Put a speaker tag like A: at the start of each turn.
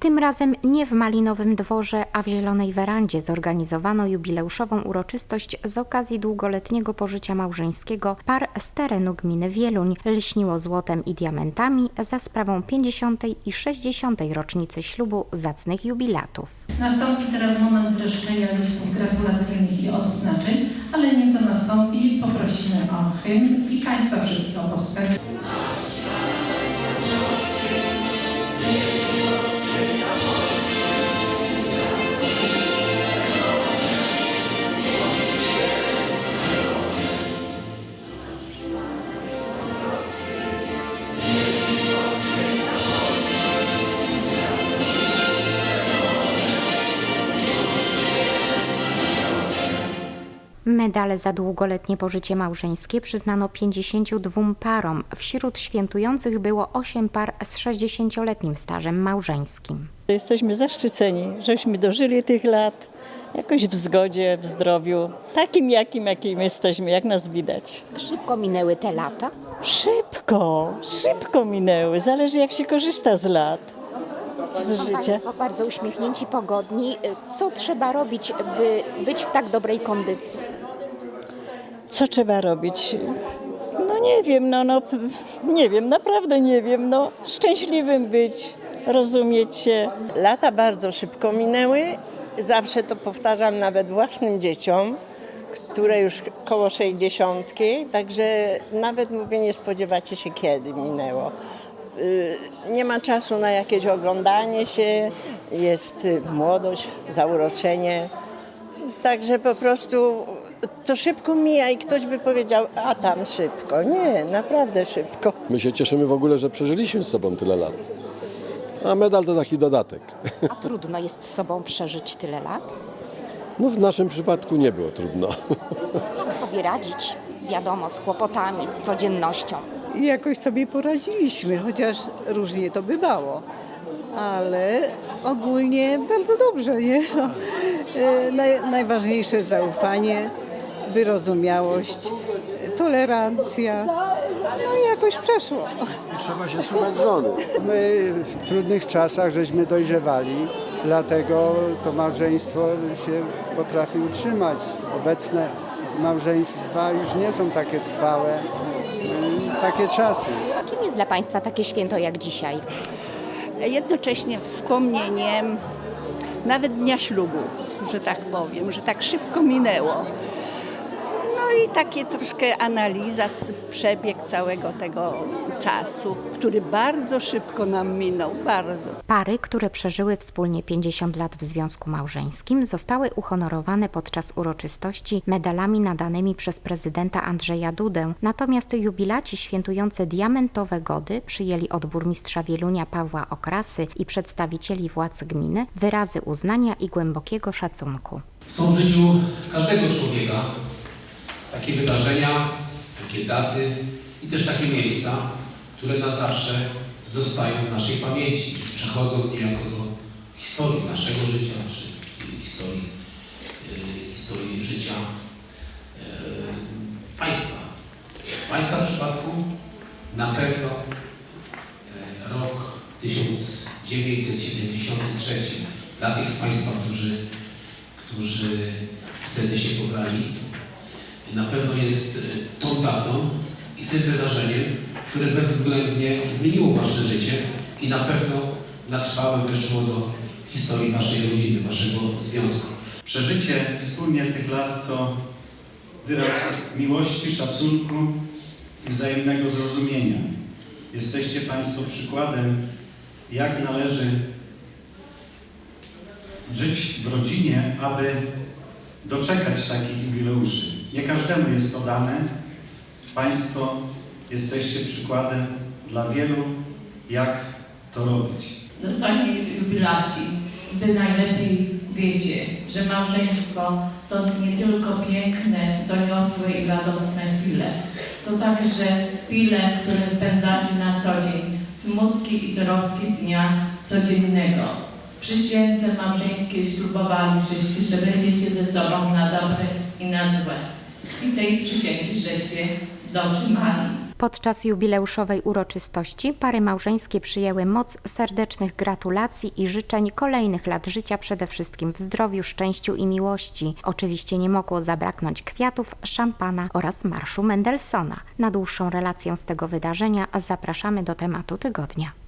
A: Tym razem nie w Malinowym Dworze, a w Zielonej Werandzie zorganizowano jubileuszową uroczystość z okazji długoletniego pożycia małżeńskiego par z terenu gminy Wieluń. Lśniło złotem i diamentami za sprawą 50. i 60. rocznicy ślubu zacnych jubilatów.
B: Nastąpi teraz moment wreszczenia listów gratulacyjnych i odznaczeń, ale nim to nastąpi, poprosimy o hymn i Państwa wszystkich o powstanie.
A: Medale za długoletnie pożycie małżeńskie przyznano 52 parom. Wśród świętujących było 8 par z 60-letnim stażem małżeńskim.
C: Jesteśmy zaszczyceni, żeśmy dożyli tych lat jakoś w zgodzie, w zdrowiu, takim jakim, jakim jesteśmy, jak nas widać.
D: Szybko minęły te lata.
C: Szybko, szybko minęły, zależy jak się korzysta z lat, z życia.
D: Państwo bardzo uśmiechnięci, pogodni. Co trzeba robić, by być w tak dobrej kondycji?
C: Co trzeba robić? No nie wiem, no, no nie wiem, naprawdę nie wiem, no szczęśliwym być, rozumieć się.
E: Lata bardzo szybko minęły. Zawsze to powtarzam nawet własnym dzieciom, które już koło 60, także nawet mówię, nie spodziewacie się kiedy minęło. Y, Nie ma czasu na jakieś oglądanie się, jest y, młodość, zauroczenie. Także po prostu to szybko mija i ktoś by powiedział, a tam szybko. Nie, naprawdę szybko.
F: My się cieszymy w ogóle, że przeżyliśmy z sobą tyle lat. A medal to taki dodatek.
D: A trudno jest z sobą przeżyć tyle lat?
F: No w naszym przypadku nie było trudno.
D: Jak sobie radzić? Wiadomo, z kłopotami, z codziennością.
G: I jakoś sobie poradziliśmy, chociaż różnie to bywało. Ale ogólnie bardzo dobrze, nie? E, naj, najważniejsze zaufanie, wyrozumiałość, tolerancja. No i jakoś przeszło.
F: Trzeba się słuchać żony.
H: My w trudnych czasach żeśmy dojrzewali, dlatego to małżeństwo się potrafi utrzymać. Obecne małżeństwa już nie są takie trwałe, takie czasy.
D: Czym jest dla Państwa takie święto jak dzisiaj?
I: jednocześnie wspomnieniem nawet dnia ślubu, że tak powiem, że tak szybko minęło. No i takie troszkę analiza, przebieg całego tego czasu, który bardzo szybko nam minął, bardzo.
A: Pary, które przeżyły wspólnie 50 lat w związku małżeńskim, zostały uhonorowane podczas uroczystości medalami nadanymi przez prezydenta Andrzeja Dudę. Natomiast jubilaci świętujący diamentowe gody przyjęli od burmistrza Wielunia Pawła Okrasy i przedstawicieli władz gminy wyrazy uznania i głębokiego szacunku.
J: Są w życiu każdego człowieka takie wydarzenia, takie daty i też takie miejsca, które na zawsze zostają w naszej pamięci, przechodzą niejako do historii naszego życia, czy historii, e, historii życia e, państwa. W Państwa przypadku na pewno e, rok 1973 dla tych z Państwa, którzy którzy wtedy się pobrali, na pewno jest e, tą datą i tym wydarzeniem, które bezwzględnie zmieniło Wasze życie i na pewno na trwałe weszło do historii Waszej rodziny, Waszego związku.
K: Przeżycie wspólnie tych lat to wyraz miłości, szacunku i wzajemnego zrozumienia. Jesteście Państwo przykładem, jak należy żyć w rodzinie, aby doczekać takich jubileuszy. Nie każdemu jest to dane. Państwo jesteście przykładem dla wielu, jak to robić.
B: Dostojni jubilaci, Wy najlepiej wiecie, że małżeństwo to nie tylko piękne, doniosłe i radosne chwile. To także chwile, które spędzacie na co dzień, smutki i troski dnia codziennego. Przysiędze małżeńskiej ślubowali, żeście, że będziecie ze sobą na dobre i na złe. I tej przysięgi żeście dotrzymali.
A: Podczas jubileuszowej uroczystości pary małżeńskie przyjęły moc serdecznych gratulacji i życzeń kolejnych lat życia przede wszystkim w zdrowiu, szczęściu i miłości. Oczywiście nie mogło zabraknąć kwiatów, szampana oraz marszu Mendelssohna. Na dłuższą relację z tego wydarzenia zapraszamy do tematu tygodnia.